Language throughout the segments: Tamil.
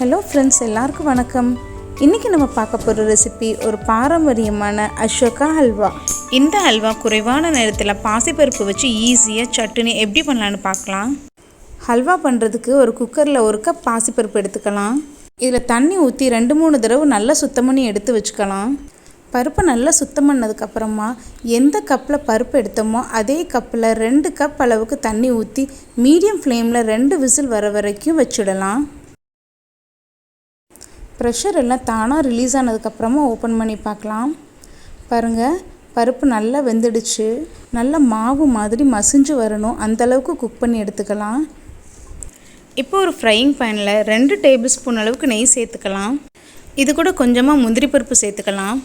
ஹலோ ஃப்ரெண்ட்ஸ் எல்லாருக்கும் வணக்கம். இன்றைக்கி நம்ம பார்க்க போகிற ரெசிபி ஒரு பாரம்பரியமான அசோகா ஹல்வா இந்த ஹல்வா குறைவான நேரத்தில் பாசிப்பருப்பு வச்சு ஈஸியாக சட்னி எப்படி பண்ணலான்னு பார்க்கலாம். ஹல்வா பண்ணுறதுக்கு ஒரு குக்கரில் ஒரு கப் பாசிப்பருப்பு எடுத்துக்கலாம். இதில் தண்ணி ஊற்றி ரெண்டு மூணு தடவை நல்லா சுத்தம் பண்ணி எடுத்து வச்சுக்கலாம். பருப்பை நல்லா சுத்தம் பண்ணதுக்கப்புறமா எந்த கப்பில் பருப்பு எடுத்தோமோ அதே கப்பில் ரெண்டு கப் அளவுக்கு தண்ணி ஊற்றி மீடியம் ஃப்ளேமில் ரெண்டு விசில் வர வரைக்கும் வச்சுடலாம். ப்ரெஷர் எல்லாம் தானாக ரிலீஸ் ஆனதுக்கப்புறமா ஓப்பன் பண்ணி பார்க்கலாம். பாருங்கள் பருப்பு நல்லா வெந்துடுச்சு. நல்லா மாவு மாதிரி மசிஞ்சு வரணும். அந்தளவுக்கு குக் பண்ணி எடுத்துக்கலாம். இப்போ ஒரு ஃப்ரையிங் பேனில் ரெண்டு டேபிள் ஸ்பூன் அளவுக்கு நெய் சேர்த்துக்கலாம். இது கூட கொஞ்சமாக முந்திரி பருப்பு சேர்த்துக்கலாம்.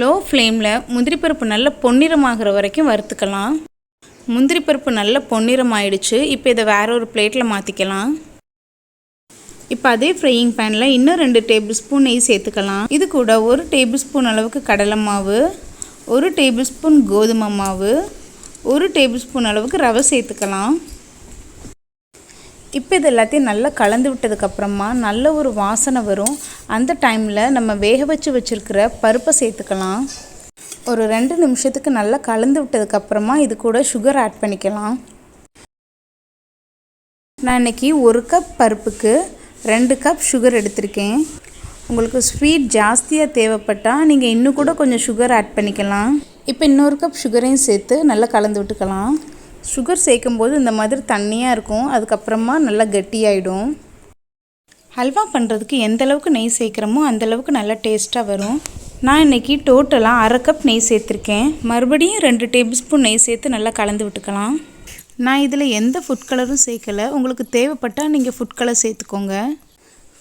லோ ஃப்ளேமில் முந்திரி பருப்பு நல்ல பொன்னிறமாகிற வரைக்கும் வறுத்துக்கலாம். முந்திரி பருப்பு நல்ல பொன்னிறம் ஆயிடுச்சு இப்போ இதை வேற ஒரு பிளேட்டில் மாற்றிக்கலாம் இப்போ அதே ஃப்ரையிங் பேனில் இன்னும் ரெண்டு டேபிள் ஸ்பூன் நெய் சேர்த்துக்கலாம். இது கூட ஒரு டேபிள் ஸ்பூன் அளவுக்கு கடலை மாவு ஒரு டேபிள் ஸ்பூன் கோதுமை மாவு ஒரு டேபிள் ஸ்பூன் அளவுக்கு ரவை சேர்த்துக்கலாம். இப்போ இது எல்லாத்தையும் நல்லா கலந்து விட்டதுக்கப்புறமா நல்ல ஒரு வாசனை வரும். அந்த டைமில் நம்ம வேக வச்சு வச்சுருக்கிற பருப்பை சேர்த்துக்கலாம். ஒரு ரெண்டு நிமிஷத்துக்கு நல்லா கலந்து விட்டதுக்கப்புறமா இது கூட சுகர் ஆட் பண்ணிக்கலாம். நான் இன்றைக்கி ஒரு கப் பருப்புக்கு ரெண்டு கப் சுகர் எடுத்திருக்கேன். உங்களுக்கு ஸ்வீட் ஜாஸ்தியாக தேவைப்பட்டால் நீங்கள் இன்னும் கூட கொஞ்சம் சுகர் ஆட் பண்ணிக்கலாம். இப்போ இன்னொரு கப் சுகரையும் சேர்த்து நல்லா கலந்து விட்டுக்கலாம். சுகர் சேர்க்கும்போது இந்த மாதிரி தண்ணியாக இருக்கும். அதுக்கப்புறமா நல்லா கெட்டியாயிடும். ஹல்வா பண்ணுறதுக்கு எந்த அளவுக்கு நெய் சேர்க்குறோமோ அந்தளவுக்கு நல்லா டேஸ்ட்டாக வரும். நான் இன்றைக்கி டோட்டலாக அரை கப் நெய் சேர்த்துருக்கேன். மறுபடியும் ரெண்டு டேபிள் ஸ்பூன் நெய் சேர்த்து நல்லா கலந்து விட்டுக்கலாம். நான் இதில் எந்த ஃபுட் கலரும் சேர்க்கலை. உங்களுக்கு தேவைப்பட்டால் நீங்கள் ஃபுட் கலர் சேர்த்துக்கோங்க.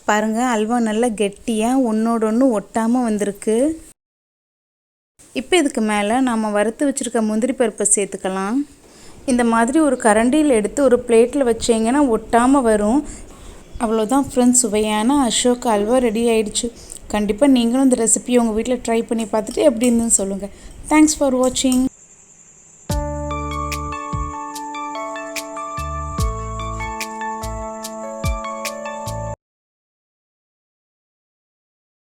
பாருங்கள் அல்வா நல்லா கெட்டியாக ஒன்றோட ஒன்று ஒட்டாமல் வந்திருக்கு. இப்போ இதுக்கு மேலே நாம் வறுத்து வச்சுருக்க முந்திரி பருப்பை சேர்த்துக்கலாம். இந்த மாதிரி ஒரு கரண்டியில் எடுத்து ஒரு பிளேட்டில் வச்சிங்கன்னா ஒட்டாமல் வரும். அவ்வளோதான் ஃப்ரெண்ட்ஸ் சுவையான அசோக் அல்வா ரெடி ஆயிடுச்சு. கண்டிப்பாக நீங்களும் இந்த ரெசிபியை உங்கள் வீட்டில் ட்ரை பண்ணி பார்த்துட்டு எப்படி இருந்துன்னு சொல்லுங்கள் தேங்க்ஸ் ஃபார் வாட்சிங்